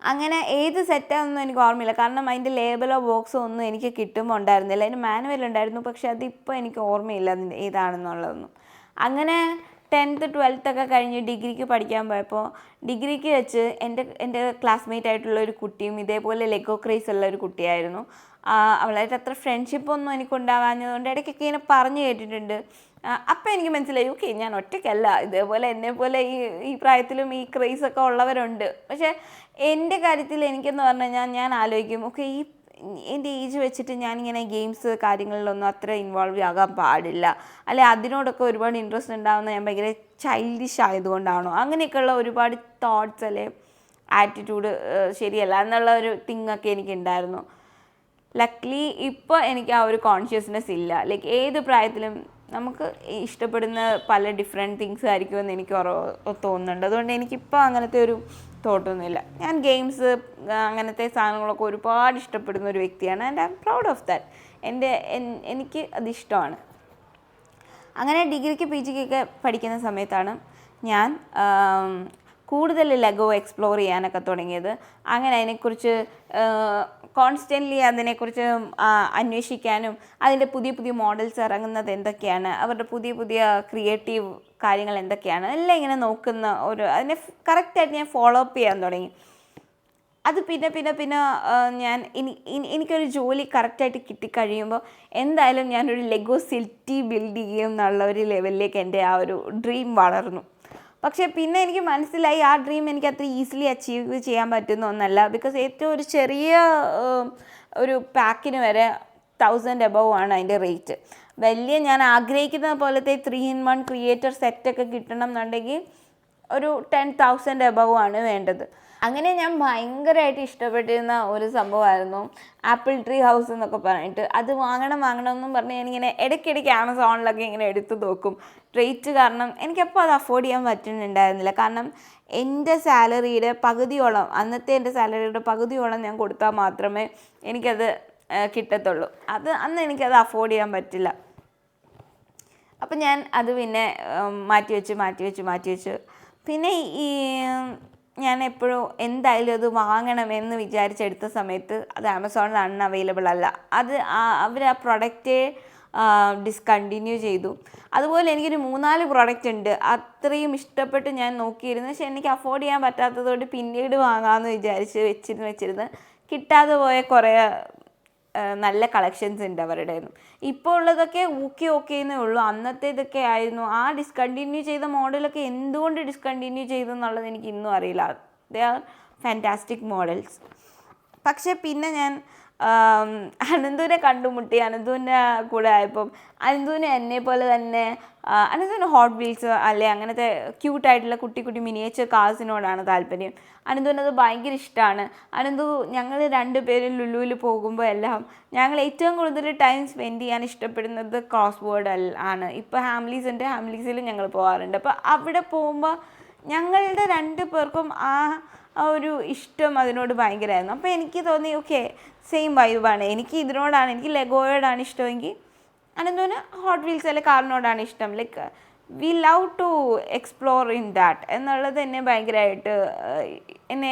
അങ്ങനെ ഏത് സെറ്റാണെന്നൊന്നും എനിക്ക് ഓർമ്മയില്ല. കാരണം അതിന്റെ ലേബലോ ബോക്സോ ഒന്നും എനിക്ക് കിട്ടുമ്പോൾ ഉണ്ടായിരുന്നില്ല. അതിന് മാനുവൽ ഉണ്ടായിരുന്നു. പക്ഷെ അതിപ്പോൾ എനിക്ക് ഓർമ്മയില്ല അതിന്റെ ഏതാണെന്നുള്ളതൊന്നും. അങ്ങനെ ടെൻത്ത് ട്വൽത്ത് ഒക്കെ കഴിഞ്ഞ് ഡിഗ്രിക്ക് പഠിക്കാൻ പോയപ്പോൾ ഡിഗ്രിക്ക് വെച്ച് എന്റെ എന്റെ ക്ലാസ്മേറ്റ് ആയിട്ടുള്ള ഒരു കുട്ടിയും ഇതേപോലെ ലെഗോ ക്രേസ് ഉള്ള ഒരു കുട്ടിയായിരുന്നു. അവളായിട്ട് അത്ര ഫ്രണ്ട്ഷിപ്പ് ഒന്നും എനിക്ക് ഉണ്ടാവാഞ്ഞതുകൊണ്ട് ഇടയ്ക്കൊക്കെ ഇങ്ങനെ പറഞ്ഞു കേട്ടിട്ടുണ്ട്. അപ്പം എനിക്ക് മനസ്സിലായി ഓക്കെ ഞാൻ ഒറ്റയ്ക്കല്ല. ഇതേപോലെ എന്നെ പോലെ ഈ ഈ പ്രായത്തിലും ഈ ക്രൈസ് ഒക്കെ ഉള്ളവരുണ്ട്. പക്ഷേ എന്റെ കാര്യത്തിൽ എനിക്കെന്ന് പറഞ്ഞു കഴിഞ്ഞാൽ ഞാൻ ആലോചിക്കും ഓക്കെ ഈ എന്റെ ഏജ് വെച്ചിട്ട് ഞാനിങ്ങനെ ഗെയിംസ് കാര്യങ്ങളിലൊന്നും അത്ര ഇൻവോൾവ് ആകാൻ പാടില്ല. അല്ലെ അതിനോടൊക്കെ ഒരുപാട് ഇൻട്രസ്റ്റ് ഉണ്ടാകുന്ന ഞാൻ ഭയങ്കര ചൈൽഡിഷ് ആയതുകൊണ്ടാണോ? അങ്ങനെയൊക്കെയുള്ള ഒരുപാട് തോട്ട്സ് അല്ലെ ആറ്റിറ്റ്യൂഡ് ശരിയല്ല എന്നുള്ള ഒരു തിങ്ങൊക്കെ എനിക്കുണ്ടായിരുന്നു. ലക്ലി ഇപ്പോൾ എനിക്ക് ആ ഒരു കോൺഷ്യസ്നെസ് ഇല്ല. ലൈക്ക് ഏത് പ്രായത്തിലും നമുക്ക് ഇഷ്ടപ്പെടുന്ന പല ഡിഫറെന്റ് തിങ്സ് ആയിരിക്കുമെന്ന് എനിക്ക് തോന്നുന്നുണ്ട്. അതുകൊണ്ട് എനിക്കിപ്പോൾ അങ്ങനത്തെ ഒരു തോട്ടൊന്നുമില്ല. ഞാൻ ഗെയിംസ് അങ്ങനത്തെ സാധനങ്ങളൊക്കെ ഒരുപാട് ഇഷ്ടപ്പെടുന്ന ഒരു വ്യക്തിയാണ്. And I'm proud of that എന്റെ എൻ- എനിക്ക് അതിഷ്ടമാണ് അങ്ങനെ ഡിഗ്രിക്ക് പി ജിക്കൊക്കെ പഠിക്കുന്ന സമയത്താണ് ഞാൻ കൂടുതൽ ലെഗോ എക്സ്പ്ലോർ ചെയ്യാനൊക്കെ തുടങ്ങിയത്. അങ്ങനെ അതിനെക്കുറിച്ച് കോൺസ്റ്റന്റ്ലി അതിനെക്കുറിച്ച് അന്വേഷിക്കാനും അതിന്റെ പുതിയ പുതിയ മോഡൽസ് ഇറങ്ങുന്നത് എന്തൊക്കെയാണ് അവരുടെ പുതിയ പുതിയ ക്രിയേറ്റീവ് കാര്യങ്ങൾ എന്തൊക്കെയാണ് എല്ലാം ഇങ്ങനെ നോക്കുന്ന ഒരു അതിനെ കറക്റ്റായിട്ട് ഞാൻ ഫോളോ അപ്പ് ചെയ്യാൻ തുടങ്ങി. അത് പിന്നെ പിന്നെ പിന്നെ ഞാൻ ഇനി- എനിക്കൊരു ജോലി കറക്റ്റായിട്ട് കിട്ടിക്കഴിയുമ്പോൾ എന്തായാലും ഞാനൊരു ലെഗോ സിറ്റി ബിൽഡ് ചെയ്യും എന്നുള്ള ഒരു ലെവലിലേക്ക് എന്റെ ആ ഒരു ഡ്രീം വളർന്നു. പക്ഷേ പിന്നെ എനിക്ക് മനസ്സിലായി ആ ഡ്രീം എനിക്ക് അത്ര ഈസിലി അച്ചീവ് ചെയ്യാൻ പറ്റുന്ന ഒന്നല്ല. ബിക്കോസ് ഏറ്റവും ഒരു ചെറിയ ഒരു പാക്കിന് വരെ തൗസൻഡ് എബവ് ആണ് അതിന്റെ റേറ്റ് വലിയ ഞാൻ ആഗ്രഹിക്കുന്ന പോലത്തെ ത്രീ ഇൻ വൺ ക്രിയേറ്റർ സെറ്റൊക്കെ കിട്ടണം എന്നുണ്ടെങ്കിൽ ഒരു ടെൻ തൗസൻഡ് എബവ് ആണ് വേണ്ടത്. അങ്ങനെ ഞാൻ ഭയങ്കരമായിട്ട് ഇഷ്ടപ്പെട്ടിരുന്ന ഒരു സംഭവമായിരുന്നു. ആപ്പിൾ ട്രീ ഹൗസ് എന്നൊക്കെ പറഞ്ഞിട്ട്. അത് വാങ്ങണം വാങ്ങണം എന്നും പറഞ്ഞ് ഞാനിങ്ങനെ ഇടയ്ക്കിടയ്ക്ക് ആമസോണിലൊക്കെ ഇങ്ങനെ എടുത്ത് നോക്കും. റേറ്റ് കാരണം എനിക്കപ്പോൾ അത് അഫോർഡ് ചെയ്യാൻ പറ്റുന്നുണ്ടായിരുന്നില്ല. കാരണം എന്റെ സാലറിയുടെ പകുതിയോളം അന്നത്തെ എന്റെ സാലറിയുടെ പകുതിയോളം ഞാൻ കൊടുത്താൽ മാത്രമേ എനിക്കത് കിട്ടത്തുള്ളൂ. അത് അന്ന് എനിക്കത് അഫോർഡ് ചെയ്യാൻ പറ്റില്ല. അപ്പം ഞാൻ അത് പിന്നെ മാറ്റി വെച്ച് മാറ്റി വെച്ച് മാറ്റി വെച്ച് പിന്നെ ഈ ഞാൻ എപ്പോഴും എന്തായാലും അത് വാങ്ങണമെന്ന് വിചാരിച്ചെടുത്ത സമയത്ത് അത് ആമസോണിൽ അൺ അവൈലബിൾ അല്ല. അത് അവർ ആ പ്രൊഡക്റ്റ് ഡിസ്കണ്ടിന്യൂ ചെയ്തു. അതുപോലെ എനിക്കൊരു മൂന്നാൽ പ്രൊഡക്റ്റ് ഉണ്ട്. അത്രയും ഇഷ്ടപ്പെട്ട് ഞാൻ നോക്കിയിരുന്നു. പക്ഷെ എനിക്ക് അഫോർഡ് ചെയ്യാൻ പറ്റാത്തതുകൊണ്ട് പിന്നീട് വാങ്ങാമെന്ന് വിചാരിച്ച് വെച്ചിരുന്ന് വെച്ചിരുന്ന് കിട്ടാതെ പോയ കുറേ നല്ല കളക്ഷൻസ് ഉണ്ട് അവരുടെ ഇപ്പോൾ ഉള്ളതൊക്കെ ഓക്കെ ഓക്കെ എന്നേ ഉള്ളൂ. അന്നത്തെ ഇതൊക്കെ ആയിരുന്നു. ആ ഡിസ്കണ്ടിന്യൂ ചെയ്ത മോഡലൊക്കെ എന്തുകൊണ്ട് ഡിസ്കണ്ടിന്യൂ ചെയ്തു എന്നുള്ളത് എനിക്ക് ഇന്നും അറിയില്ല. ദേ ആർ ഫാന്റാസ്റ്റിക് മോഡൽസ് പക്ഷേ പിന്നെ ഞാൻ അനന്തുവിനെ കണ്ടുമുട്ടി. അനന്തുവിന്റെ കൂടെ ആയപ്പം അനന്തുവിന് എന്നെ പോലെ തന്നെ അനന്തുവിന് ഹോട്ട് വീൽസ് അല്ലെ അങ്ങനത്തെ ക്യൂട്ടായിട്ടുള്ള കുട്ടി കുട്ടി മിനിയേച്ചർ കാർസിനോടാണ് താല്പര്യം. അനന്തുവിന് അത് ഭയങ്കര ഇഷ്ടമാണ് അനന്തു ഞങ്ങൾ രണ്ടുപേരും ലുലുവിൽ പോകുമ്പോൾ എല്ലാം ഞങ്ങൾ ഏറ്റവും കൂടുതൽ ടൈം സ്പെൻഡ് ചെയ്യാൻ ഇഷ്ടപ്പെടുന്നത് ക്രോസ് ബോർഡ് ആണ്. ഇപ്പോൾ ഹാംലീസ് ഉണ്ട്. ഹാംലീസിൽ ഞങ്ങൾ പോകാറുണ്ട് അപ്പോൾ അവിടെ പോകുമ്പോൾ ഞങ്ങളുടെ രണ്ട് പേർക്കും ആ ആ ഒരു ഇഷ്ടം അതിനോട് ഭയങ്കരമായിരുന്നു അപ്പോൾ എനിക്ക് തോന്നി ഓക്കെ സെയിം വൈബാണ് എനിക്ക് ഇതിനോടാണ് എനിക്ക് ലെഗോയോടാണ് ഇഷ്ടമെങ്കിൽ അനന്തോന് ഹോട്ട് വീൽസ് അല്ലെ കാറിനോടാണ് ഇഷ്ടം. Like we love to explore in that എന്നുള്ളത് എന്നെ ഭയങ്കരമായിട്ട് എന്നെ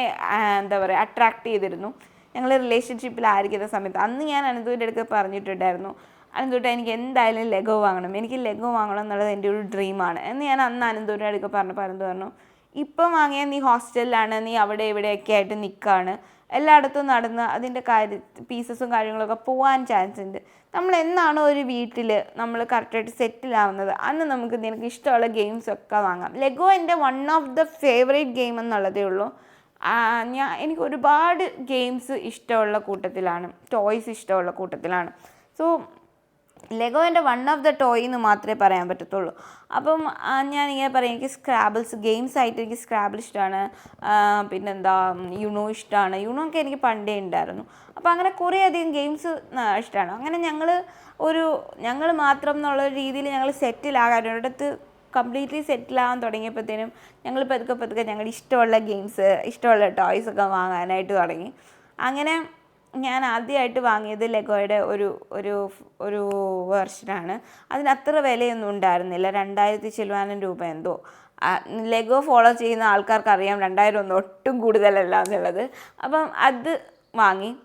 എന്താ പറയുക അട്രാക്ട് ചെയ്തിരുന്നു. ഞങ്ങൾ റിലേഷൻഷിപ്പിലായിരിക്കുന്ന സമയത്ത്. അന്ന് ഞാൻ അനന്തൂന്റെ അടുത്ത് പറഞ്ഞിട്ടുണ്ടായിരുന്നു അനന്തൂട്ട എനിക്ക് എന്തായാലും ലെഗോ വാങ്ങണം. എനിക്ക് ലെഗോ വാങ്ങണം എന്നുള്ളത് എന്റെ ഒരു ഡ്രീമാണ് എന്ന് ഞാൻ അന്ന് അനന്തൂരിന്റെ അടുക്ക പറഞ്ഞപ്പോൾ അനന്തു പറഞ്ഞു ഇപ്പം വാങ്ങിയാൽ നീ ഹോസ്റ്റലിലാണ് നീ അവിടെ ഇവിടെയൊക്കെ ആയിട്ട് നിൽക്കുകയാണ് എല്ലായിടത്തും നടന്ന് അതിന്റെ കാര്യ പീസസും കാര്യങ്ങളൊക്കെ പോകാൻ ചാൻസ് ഉണ്ട്. നമ്മൾ എന്നാണോ ഒരു വീട്ടിൽ നമ്മൾ കറക്റ്റായിട്ട് സെറ്റിലാവുന്നത് അന്ന് നമുക്ക് നിനക്ക് ഇഷ്ടമുള്ള ഗെയിംസ് ഒക്കെ വാങ്ങാം. ലെഗോ എന്റെ one of the favourite game എന്നുള്ളതേ ഉള്ളൂ. ഞാൻ എനിക്ക് ഒരുപാട് ഗെയിംസ് ഇഷ്ടമുള്ള കൂട്ടത്തിലാണ്. ടോയ്സ് ഇഷ്ടമുള്ള കൂട്ടത്തിലാണ്. സോ ലെഗോ എന്റെ വൺ ഓഫ് ദ ടോയ് എന്ന് മാത്രമേ പറയാൻ പറ്റത്തുള്ളൂ. അപ്പം ഞാൻ ഇങ്ങനെ പറയാം എനിക്ക് സ്ക്രാബിൾസ് ഗെയിംസ് ആയിട്ട് എനിക്ക് സ്ക്രാബിൾ ഇഷ്ടമാണ് പിന്നെന്താ യുണോ ഇഷ്ടമാണ് യുണോ ഒക്കെ എനിക്ക് പണ്ടേ ഉണ്ടായിരുന്നു. അപ്പോൾ അങ്ങനെ കുറേ അധികം ഗെയിംസ് ഇഷ്ടമാണ് അങ്ങനെ ഞങ്ങൾ ഒരു ഞങ്ങൾ മാത്രം എന്നുള്ള രീതിയിൽ ഞങ്ങൾ സെറ്റിലാകാൻ ഒരിടത്ത് കംപ്ലീറ്റ്ലി സെറ്റിലാകാൻ തുടങ്ങിയപ്പോഴത്തേനും ഞങ്ങൾ പതുക്കെ പതുക്കെ ഞങ്ങളുടെ ഇഷ്ടമുള്ള ഗെയിംസ് ഇഷ്ടമുള്ള ടോയ്സ് ഒക്കെ വാങ്ങാനായിട്ട് തുടങ്ങി. അങ്ങനെ ഞാൻ ആദ്യമായിട്ട് വാങ്ങിയത് ലെഗോയുടെ ഒരു ഒരു ഒരു വേർഷനാണ്. അതിന് അത്ര വിലയൊന്നും ഉണ്ടായിരുന്നില്ല. രണ്ടായിരത്തി ചില്ലുവാനും രൂപ എന്തോ. ലെഗോ ഫോളോ ചെയ്യുന്ന ആൾക്കാർക്ക് അറിയാം രണ്ടായിരം ഒന്നും ഒട്ടും കൂടുതലല്ല എന്നുള്ളത്. അപ്പം അത് വാങ്ങി.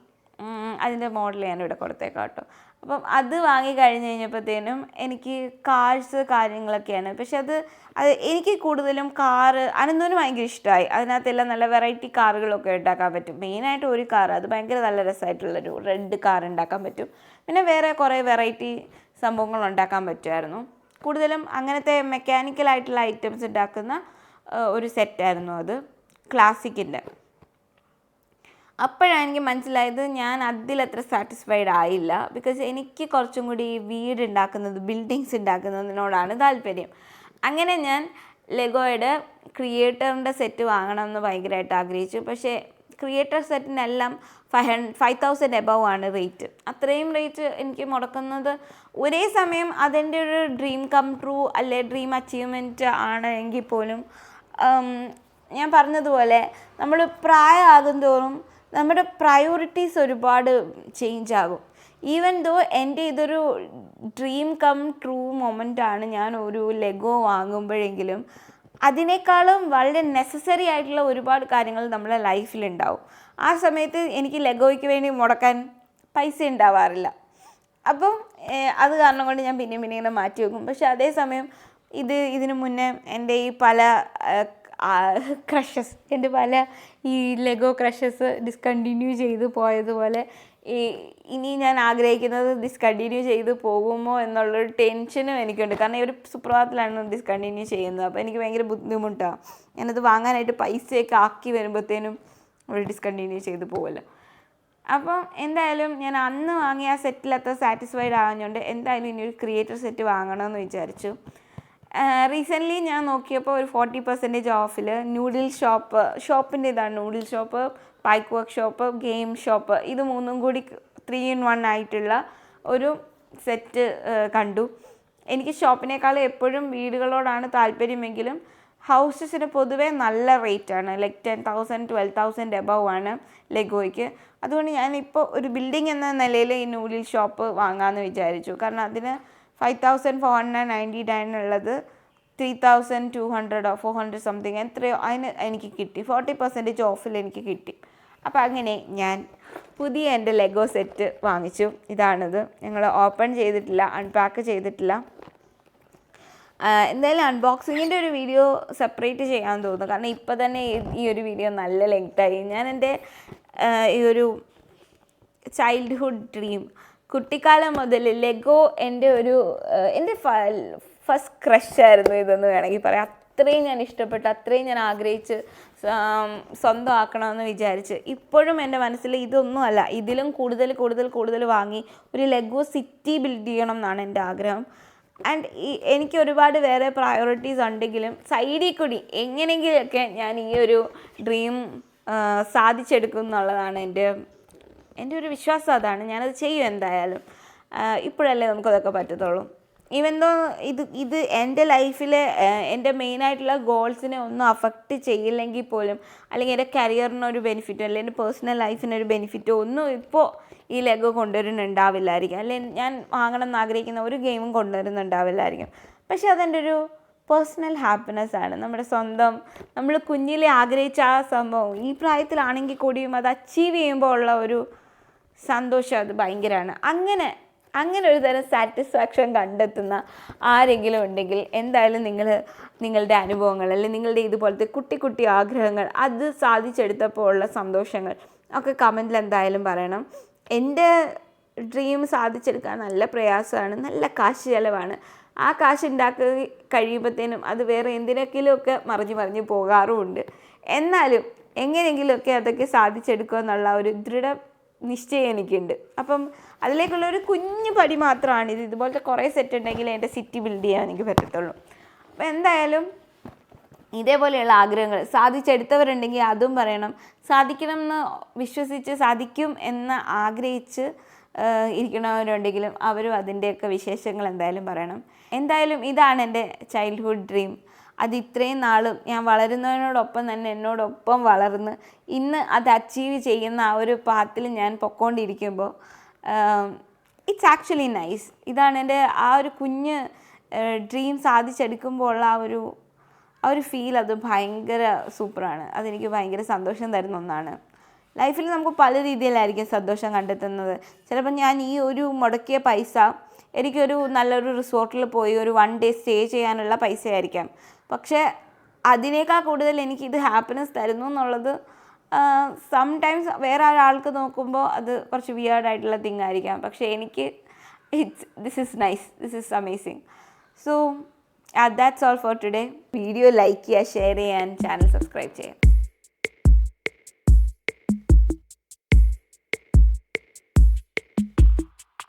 അതിന്റെ മോഡൽ ഞാനിവിടെ കൊടുത്തേക്കാം കേട്ടോ. അപ്പം അത് വാങ്ങി കഴിഞ്ഞ് കഴിഞ്ഞപ്പോഴത്തേനും എനിക്ക് കാഴ്സ് കാര്യങ്ങളൊക്കെയാണ്. പക്ഷെ അത് അത് എനിക്ക് കൂടുതലും കാറ് അനന്തൂന് ഭയങ്കര ഇഷ്ടമായി. അതിനകത്തെല്ലാം നല്ല വെറൈറ്റി കാറുകളൊക്കെ ഉണ്ടാക്കാൻ പറ്റും. മെയിനായിട്ട് ഒരു കാർ അത് ഭയങ്കര നല്ല രസമായിട്ടുള്ളൊരു റെഡ് കാർ ഉണ്ടാക്കാൻ പറ്റും. പിന്നെ വേറെ കുറേ വെറൈറ്റി സംഭവങ്ങൾ ഉണ്ടാക്കാൻ പറ്റുമായിരുന്നു. കൂടുതലും അങ്ങനത്തെ മെക്കാനിക്കലായിട്ടുള്ള ഐറ്റംസ് ഉണ്ടാക്കുന്ന ഒരു സെറ്റായിരുന്നു അത്. ക്ലാസിക്കിന്റെ അപ്പോഴാണ് എനിക്ക് മനസ്സിലായത് ഞാൻ അത്ര സാറ്റിസ്ഫൈഡ് ആയില്ല. ബിക്കോസ് എനിക്ക് കുറച്ചും കൂടി വീട് ഉണ്ടാക്കുന്നത് ബിൽഡിങ്സ് ഉണ്ടാക്കുന്നതിനോടാണ് താല്പര്യം. അങ്ങനെ ഞാൻ ലെഗോയുടെ ക്രിയേറ്ററിന്റെ സെറ്റ് വാങ്ങണം എന്ന് ഭയങ്കരമായിട്ട് ആഗ്രഹിച്ചു. പക്ഷേ creator സെറ്റിനെല്ലാം five hun five thousand above ആണ് റേറ്റ് അത്രയും റേറ്റ് എനിക്ക് മുടക്കുന്നത് ഒരേ സമയം അതിന്റെ ഒരു ഡ്രീം കം ട്രൂ അല്ലെ ഡ്രീം അച്ചീവ്മെന്റ് ആണ് എങ്കിൽ പോലും ഞാൻ പറഞ്ഞതുപോലെ നമ്മൾ പ്രായമാകും തോറും നമ്മുടെ പ്രയോറിറ്റീസ് ഒരുപാട് ചേഞ്ച് ആകും. ഈവൻ ദോ എന്റെ ഇതൊരു ഡ്രീം കം ട്രൂ ആണ് ഞാൻ ഒരു ലെഗോ വാങ്ങുമ്പോഴെങ്കിലും അതിനേക്കാളും വളരെ നെസസറി ആയിട്ടുള്ള ഒരുപാട് കാര്യങ്ങൾ നമ്മുടെ ലൈഫിലുണ്ടാവും ആ സമയത്ത് എനിക്ക് ലെഗോയ്ക്ക് വേണ്ടി മുടക്കാൻ പൈസ ഉണ്ടാവാറില്ല. അപ്പം അത് കാരണം കൊണ്ട് ഞാൻ പിന്നെയും പിന്നെ ഇങ്ങനെ മാറ്റി വെക്കും. പക്ഷെ അതേസമയം ഇത് ഇതിനു മുന്നേ എന്റെ ഈ പല ക്രഷസ് എന്റെ പല ഈ ലെഗോ ക്രഷസ് ഡിസ്കണ്ടിന്യൂ ചെയ്ത് പോയതുപോലെ ഈ ഇനി ഞാൻ ആഗ്രഹിക്കുന്നത് ഡിസ്കണ്ടിന്യൂ ചെയ്ത് പോകുമോ എന്നുള്ളൊരു ടെൻഷനും എനിക്കുണ്ട്. കാരണം ഈ ഒരു സുപ്രഭാതത്തിലാണ് ഡിസ്കണ്ടിന്യൂ ചെയ്യുന്നത്. അപ്പോൾ എനിക്ക് ഭയങ്കര ബുദ്ധിമുട്ടാണ് ഞാനത് വാങ്ങാനായിട്ട് പൈസയൊക്കെ ആക്കി വരുമ്പോഴത്തേനും ഒരു ഡിസ്കണ്ടിന്യൂ ചെയ്ത് പോകുമല്ലോ അപ്പം എന്തായാലും ഞാൻ അന്ന് വാങ്ങിയ ആ സെറ്റിൽ അത്ര സാറ്റിസ്ഫൈഡ് ആകുന്നുണ്ട് എന്തായാലും ഇനി ഒരു ക്രിയേറ്റർ സെറ്റ് വാങ്ങണമെന്ന് വിചാരിച്ചു. റീസെന്റ്ലി ഞാൻ നോക്കിയപ്പോൾ ഒരു ഫോർട്ടി പെർസെന്റേജ് ഓഫിൽ നൂഡിൽ ഷോപ്പ് ഷോപ്പിന്റെ ഇതാണ് noodle shop bike workshop game shop ഇത് മൂന്നും കൂടി ത്രീ ഇൻ വൺ ആയിട്ടുള്ള ഒരു സെറ്റ് കണ്ടു. എനിക്ക് ഷോപ്പിനേക്കാൾ എപ്പോഴും വീടുകളോടാണ് താല്പര്യമെങ്കിലും ഹൗസസിന് പൊതുവേ നല്ല റേറ്റാണ് like ten thousand twelve thousand above ആണ് ലെഗോയ്ക്ക് അതുകൊണ്ട് ഞാനിപ്പോൾ ഒരു ബിൽഡിംഗ് എന്ന നിലയിൽ ഈ നൂഡിൽ ഷോപ്പ് വാങ്ങാമെന്ന് വിചാരിച്ചു. കാരണം അതിന് five thousand four hundred ninety nine ഉള്ളത് three thousand two ഹൺഡ്രഡോ four hundred something എത്രയോ അതിന് എനിക്ക് കിട്ടി. ഫോർട്ടി പെർസെന്റേജ് ഓഫിൽ എനിക്ക് കിട്ടി. അപ്പോൾ അങ്ങനെ ഞാൻ പുതിയ എന്റെ ലെഗോ സെറ്റ് വാങ്ങിച്ചു. ഇതാണിത്. ഞങ്ങൾ ഓപ്പൺ ചെയ്തിട്ടില്ല അൺപാക്ക് ചെയ്തിട്ടില്ല. എന്തായാലും അൺബോക്സിങ്ങിന്റെ ഒരു വീഡിയോ സെപ്പറേറ്റ് ചെയ്യാൻ തോന്നുന്നു. കാരണം ഇപ്പോൾ തന്നെ ഈ- ഒരു വീഡിയോ നല്ല ലെങ്തായി ഞാൻ എന്റെ ഈ ഒരു ചൈൽഡ്ഹുഡ് ഡ്രീം കുട്ടിക്കാലം മുതൽ ലെഗോ എന്റെ ഒരു എന്റെ ഫസ്റ്റ് ക്രഷായിരുന്നു ഇതെന്ന് വേണമെങ്കിൽ പറയാം. അത്രയും ഞാൻ ഇഷ്ടപ്പെട്ടു അത്രയും ഞാൻ ആഗ്രഹിച്ച് സ്വ- സ്വന്തമാക്കണമെന്ന് വിചാരിച്ച്. ഇപ്പോഴും എന്റെ മനസ്സിൽ ഇതൊന്നുമല്ല ഇതിലും കൂടുതൽ കൂടുതൽ കൂടുതൽ വാങ്ങി ഒരു ലഘു സിറ്റി ബിൽഡ് ചെയ്യണം എന്നാണ് എന്റെ ആഗ്രഹം. ആൻഡ് എനിക്ക് ഒരുപാട് വേറെ പ്രയോറിറ്റീസ് ഉണ്ടെങ്കിലും സൈഡിൽ കൂടി എങ്ങനെയെങ്കിലുമൊക്കെ ഞാൻ ഈ ഒരു ഡ്രീം സാധിച്ചെടുക്കും എന്നുള്ളതാണ് എന്റെ എന്റെ ഒരു വിശ്വാസം അതാണ്. ഞാനത് ചെയ്യും എന്തായാലും. ഇപ്പോഴല്ലേ നമുക്കതൊക്കെ പറ്റത്തുള്ളൂ. ഈവൻ ഇത് ഇത് എന്റെ ലൈഫിലെ എന്റെ മെയിനായിട്ടുള്ള ഗോൾസിനെ ഒന്നും അഫക്റ്റ് ചെയ്യില്ലെങ്കിൽ പോലും അല്ലെങ്കിൽ എന്റെ കരിയറിനൊരു ബെനിഫിറ്റോ അല്ലെങ്കിൽ എന്റെ പേഴ്സണൽ ലൈഫിനൊരു ബെനിഫിറ്റോ ഒന്നും ഇപ്പോൾ ഈ ലെഗോ കൊണ്ടുവരുന്നുണ്ടാവില്ലായിരിക്കും. അല്ലെങ്കിൽ ഞാൻ വാങ്ങണം എന്ന് ആഗ്രഹിക്കുന്ന ഒരു ഗെയിമും കൊണ്ടുവരുന്നുണ്ടാവില്ലായിരിക്കും. പക്ഷേ അതെന്റെ ഒരു പേഴ്സണൽ ഹാപ്പിനെസ് ആണ്. നമ്മുടെ സ്വന്തം നമ്മൾ കുഞ്ഞിലെ ആഗ്രഹിച്ച ആ സംഭവം ഈ പ്രായത്തിലാണെങ്കിൽ കൂടിയും അത് അച്ചീവ് ചെയ്യുമ്പോൾ ഉള്ള ഒരു സന്തോഷം അത് ഭയങ്കരമാണ് അങ്ങനെ അങ്ങനെ ഒരു തരം സാറ്റിസ്ഫാക്ഷൻ കണ്ടെത്തുന്ന ആരെങ്കിലും ഉണ്ടെങ്കിൽ എന്തായാലും നിങ്ങൾ നിങ്ങളുടെ അനുഭവങ്ങൾ അല്ലെങ്കിൽ നിങ്ങളുടെ ഇതുപോലത്തെ കുട്ടി കുട്ടി ആഗ്രഹങ്ങൾ അത് സാധിച്ചെടുത്തപ്പോൾ ഉള്ള സന്തോഷങ്ങൾ ഒക്കെ കമന്റിൽ എന്തായാലും പറയണം. എന്റെ ഡ്രീം സാധിച്ചെടുക്കാൻ നല്ല പ്രയാസമാണ് നല്ല കാശ് ചിലവാണ്. ആ കാശ് ഉണ്ടാക്കി കഴിയുമ്പോഴത്തേനും അത് വേറെ എന്തിനൊക്കെയൊക്കെ മറിഞ്ഞ് മറിഞ്ഞ് പോകാറുമുണ്ട്. എന്നാലും എങ്ങനെയെങ്കിലുമൊക്കെ അതൊക്കെ സാധിച്ചെടുക്കുക എന്നുള്ള ഒരു ദൃഢ നിശ്ചയം എനിക്കുണ്ട്. അപ്പം അതിലേക്കുള്ള ഒരു കുഞ്ഞു പടി മാത്രമാണ് ഇത്. ഇതുപോലത്തെ കുറേ സെറ്റ് ഉണ്ടെങ്കിൽ എന്റെ സിറ്റി ബിൽഡ് ചെയ്യാൻ എനിക്ക് പറ്റത്തുള്ളൂ. അപ്പം എന്തായാലും ഇതേപോലെയുള്ള ആഗ്രഹങ്ങൾ സാധിച്ചെടുത്തവരുണ്ടെങ്കിൽ അതും പറയണം. സാധിക്കണം എന്ന് വിശ്വസിച്ച് സാധിക്കും എന്ന് ആഗ്രഹിച്ച് ഇരിക്കണവരുണ്ടെങ്കിലും അവരും അതിന്റെയൊക്കെ വിശേഷങ്ങൾ എന്തായാലും പറയണം. എന്തായാലും ഇതാണ് എന്റെ ചൈൽഡ്ഹുഡ് ഡ്രീം അത് ഇത്രയും നാളും ഞാൻ വളരുന്നതിനോടൊപ്പം തന്നെ എന്നോടൊപ്പം വളർന്ന് ഇന്ന് അത് അച്ചീവ് ചെയ്യുന്ന ആ ഒരു പാത്തിൽ ഞാൻ പൊക്കോണ്ടിരിക്കുമ്പോൾ ഇറ്റ്സ് ആക്ച്വലി നൈസ് ഇതാണ് എന്റെ ആ ഒരു കുഞ്ഞ് ഡ്രീം സാധിച്ചെടുക്കുമ്പോൾ ഉള്ള ആ ഒരു ആ ഒരു ഫീൽ അത് ഭയങ്കര സൂപ്പറാണ്. അതെനിക്ക് ഭയങ്കര സന്തോഷം തരുന്ന ഒന്നാണ്. ലൈഫിൽ നമുക്ക് പല രീതിയിലായിരിക്കും സന്തോഷം കണ്ടെത്തുന്നത്. ചിലപ്പോൾ ഞാൻ ഈ ഒരു മുടക്കിയ പൈസ എനിക്കൊരു നല്ലൊരു റിസോർട്ടിൽ പോയി ഒരു വൺ ഡേ സ്റ്റേ ചെയ്യാനുള്ള പൈസ ആയിരിക്കാം പക്ഷേ അതിനേക്കാൾ കൂടുതൽ എനിക്കിത് ഹാപ്പിനെസ് തരുന്നു എന്നുള്ളത് സം ടൈംസ് വേറെ ഒരാൾക്ക് നോക്കുമ്പോൾ അത് കുറച്ച് വിയേർഡായിട്ടുള്ള തിങ് ആയിരിക്കാം. പക്ഷേ എനിക്ക് it's this is nice this is amazing so that's all for today video like ചെയ്യുക ഷെയർ ചെയ്യാൻ ചാനൽ സബ്സ്ക്രൈബ് ചെയ്യാം